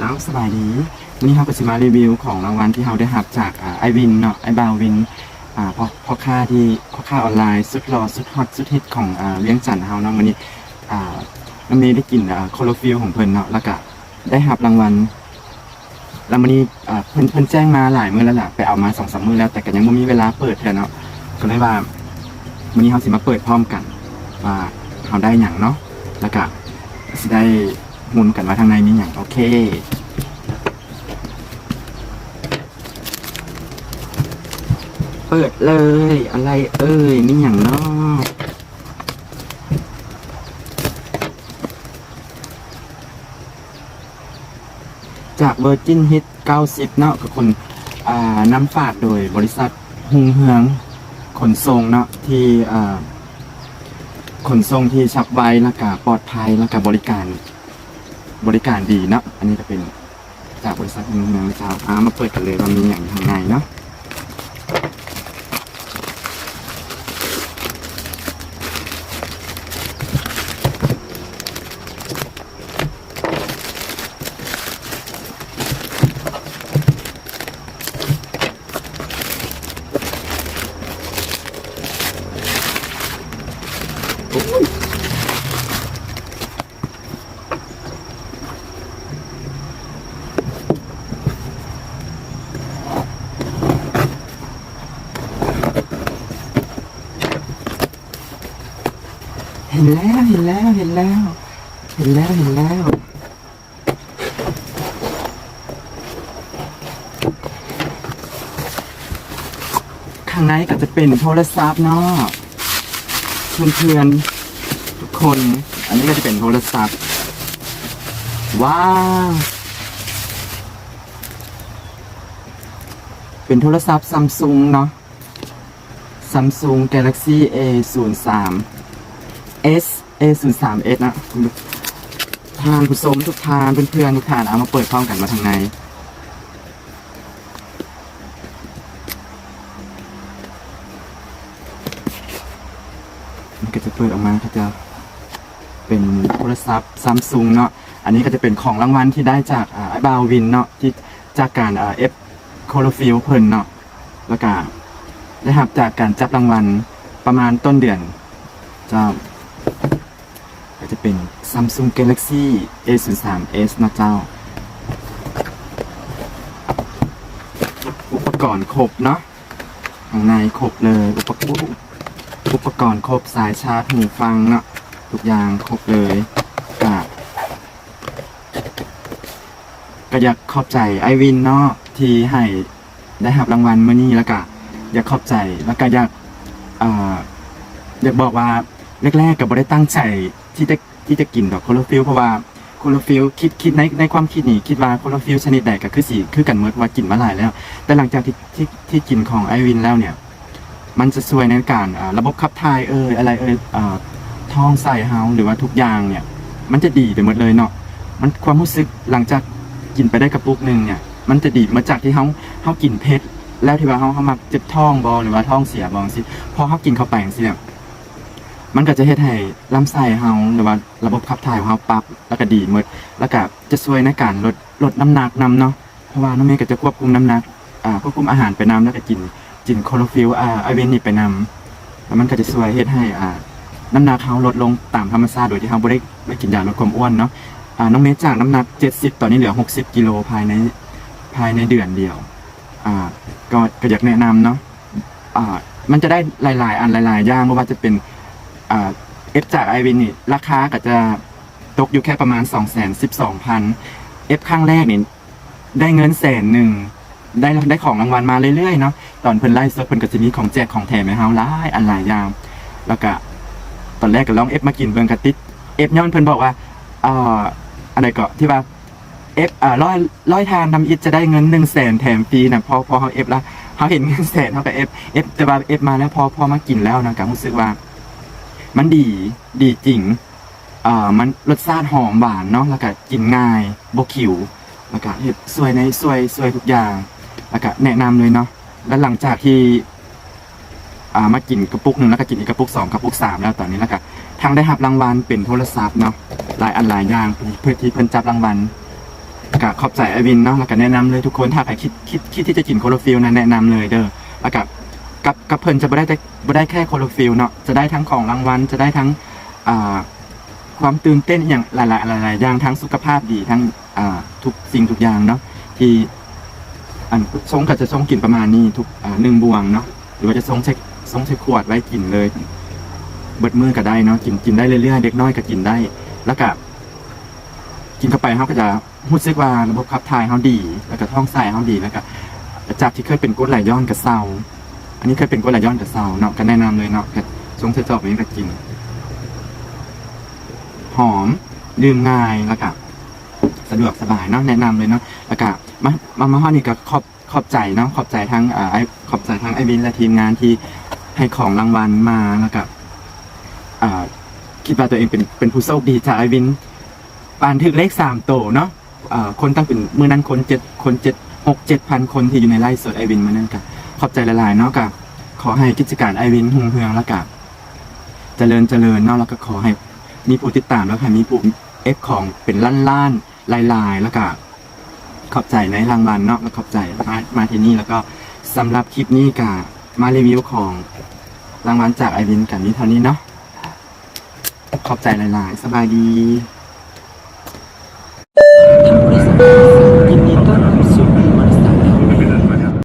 เจ้าสบายดีวันนี้เราก็จะมารีวิวของรางวัลที่เราได้รับจากไอวินเนาะไอบาววินอ่าพ่อพ่อค้าที่พ่อค้าออนไลน์สุดหล่อสุดฮอตสุดฮิตของอ่าเลี้ยงจันทร์เฮาเนาะวันนี้อ่าน้ำเมย์ได้กินอ่าโคโลฟิลของเพิ่นเนาะแล้วก็ได้รับรางวัลแล้ววันนี้อ่าเพิ่นเพิ่นแจ้งมาหลายมื้อแล้วล่ะไปเอามาสองสามมื้อแล้วแต่ก็ยังไม่มีเวลาเปิดเท่าเนาะก็เลยว่าวันนี้เราสิมาเปิดพร้อมกันว่าเราได้หยังเนาะแล้วก็สิได้ มุนกันว่าทางในมีหยังโอเคเปิดเลย อะไรเอ่ยมีอย่างนอกจาก Virgin Hit 90 เนาะกับคนอ่านำฝากโดยบริษัทฮุงเฮือง ขนส่งเนาะที่อ่าขนส่งที่ชับไวแล้วก็ปลอดภัยแล้วก็บริการ บริการดีเนาะอันนี้จะเป็นจากบริษัทฮุงเมืองเจ้าอามาเปิดกันเลยว่ามีอย่างทางในเนาะ เห็นแล้วเห็นแล้วเห็นแล้ว เห็นแล้วเห็นแล้ว ข้างในก็จะเป็นโทรศัพท์เนาะเพื่อนๆทุกคน อันนี้ก็จะเป็นโทรศัพท์ ว้าวเป็นโทรศัพท์ซัมซุงเนาะ Samsung Galaxy A 0 3 S A 0 3 S นะทานผู้ชมทุกทานเพื่อนๆทุกทานเอามาเปิดพร้อมกันมาทางในมันก็จะเปิดออกมาก็จะเป็นโทรศัพท์ซัมซุงเนาะอันนี้ก็จะเป็นของรางวัลที่ได้จากอ่าไอ้บาวินเนาะที่จากการอ่าเอฟโคโลฟิลเพิ่นเนาะแล้วก็ได้รับจากการจับรางวัลประมาณต้นเดือนจะ เป็น Samsung Galaxy A03s นะเจ้า อุปกรณ์ครบเนาะข้างในครบเลย อุปกรณ์อุปกรณ์ครบสายชาร์จหูฟังเนาะทุกอย่างครบเลยก็ก็อยากขอบใจไอวินเนาะที่ให้ได้รับรางวัลเมื่อนี้แล้วก็อยากขอบใจแล้วก็อยากออยากบอกว่าแรกๆกับบได้ตั้งใจที่จะ ที่จะกินดอกโคโลฟิลเพราะว่าโคโลฟิลคิดคิดในในความคิดนี่คิดว่าโคโลฟิลชนิดใดก็คือสีคือกันเมื่อว่ากินมาหลายแล้ว แต่หลังจากที่ที่ที่กินของไอวินแล้วเนี่ย มันจะช่วยในการระบบขับถ่ายเอ่ยอะไรเอ่ยอ่าท้องไส้เฮาหรือว่าทุกอย่างเนี่ย มันจะดีไปหมดเลยเนาะมันความรู้สึกหลังจากกินไปได้กระปุกหนึ่งเนี่ย มันจะดีมาจากที่เฮาเฮากินเผ็ดแล้วที่ว่าเฮาเฮามักเจ็บท้องบอหรือว่าท้องเสียบองสิพอเฮากินเข้าไปจังซิเนี่ย มันก็จะเฮ็ดให้ลำไส้เฮาหรือว่าระบบขับถ่ายของเฮาปรับแล้วก็ดีหมดแล้วก็จะช่วยในการลดลดน้ำหนักนำเนาะเพราะว่าน้องเมย์ก็จะควบคุมน้ำหนักอ่าควบคุมอาหารไปนำแล้วก็กินกินโคโลฟิลอ่าไอเวนนี่ไปนำแล้วมันก็จะช่วยเฮ็ดให้อ่าน้ำหนักเฮาลดลงตามธรรมชาติโดยที่เฮาบ่ได้ไม่กินยาลดความอ้วนเนาะอ่าน้องเมย์จากน้ำหนัก 70 ตอนนี้เหลือ 60 กิโลภายในภายในเดือนเดียวอ่าก็ก็อยากแนะนำเนาะอ่ามันจะได้หลาย ๆ อันหลาย ๆ อย่างไม่ว่าจะเป็น เอฟจากไอวินนี่ราคาก็จะตกอยู่แค่ประมาณ 2 1 2 0 0 0เอฟครั้งแรกนี่ได้เงินแสนหนึ่งได้ได้ของรางวัลมาเรื่อยๆเนาะตอนเพิ่นไล่สดเพิ่นก็จะมีของแจกของแถมให้เฮาหลายอันหลายอย่างแล้วก็ตอนแรกก็ลองเอฟมากินเบิ่งกะติดเอฟย้อนเพิ่นบอกว่าอ่อะไรก็ที่ว่าเอฟอ่าร้อยร้อยทานทำอิฐจะได้เงินหนึ่งแสนแถมฟรีนะพอพอเฮาเอฟแล้วเฮาเห็นเงินแสนเฮาก็เอฟเอฟแต่ว่าเอฟมาแล้วพอพอมากินแล้วนะก็รู้สึกว่า มันดีดีจริงอ่ามันรสชาติหอมหวานเนาะแล้วก็กินง่ายบขิวแล้วก็เห็ดสวยในสวยสวยทุกอย่างแล้วก็แนะนำเลยเนาะแล้วหลังจากที่อ่ามากินกระปุกหนึ่งแล้วก็กินอีกกระปุกสองกระปุกสามแล้วตอนนี้แล้วก็ทางได้รับรางวัลเป็นโทรศัพท์เนาะหลายอันหลายอย่างเพื่อที่เพิ่นจับรางวัลแล้วก็ขอบใจไอวินเนาะแล้วก็แนะนำเลยทุกคนถ้าใครคิดคิดคิดที่จะกินโคโลฟิลนะแนะนำเลยเด้อแล้วก็ กับกับเพิ่นจะไ่ได้แต่ไม่ได้แค่โคโลฟิลเนาะจะได้ทั้งของรางวัลจะได้ทั้งอ่าความตื่นเต้นอย่างหลาย ๆ หลาย ๆ อย่างทั้งสุขภาพดีทั้งอ่าทุกสิ่งทุกอย่างเนาะที่อันทรงก็จะทรงกินประมาณนี้ทุกอ่าหนึ่งบวงเนาะหรือว่าจะทรงใช้ทรงใช้ขวดไว้กินเลยเบิดมือก็ได้เนาะกินกินได้เรื่อย ๆ เด็กน้อยก็กินได้ แล้วก็กินเข้าไปเขาก็จะรู้สึกว่าระบบขับถ่ายเขาดี แล้วก็ท้องไส้เขาดีแล้วก็จากที่เคยเป็นกรดไหลย้อนกับเซา อันนี้เคยเป็นกรดไหลย้อนกับเซาเนาะก็แนะนำเลยเนาะก็ชงเสจอบนี้ก็กินหอมดื่มง่ายแล้วก็สะดวกสบายเนาะแนะนำเลยเนาะแล้วก็มามามาห้อนี่ก็ขอบขอบใจเนาะขอบใจทั้งอ่าไอขอบใจทั้งไอวินและทีมงานที่ให้ของรางวัลมาแล้วก็อ่าคิดว่าตัวเองเป็นเป็นผู้โชคดีจากไอวินปานถึกเลขสามโตเนาะอ่อคนตั้งเป็นมือนั้นคนเจ็ดคนเจ็ดหกเจ็ดพันคนที่อยู่ในไร่สดไอวินมือนั้นกัน ขอบใจหลายๆเนาะกับขอให้กิจการไอวินหุ่งเฮืองแล้วกับเจริญเจริญเนาะแล้วก็ขอให้มีผู้ติดตามแล้วค่ะมีผู้เอฟของเป็นล้านล้านๆลายลายๆแล้วก็ขอบใจในรางวัลเนาะแล้วขอบใจมามาที่นี่แล้วก็สำหรับคลิปนี้กับมารีวิวของรางวัลจากไอวินกันนี้เท่านี้เนาะขอบใจหลายๆ สบายดี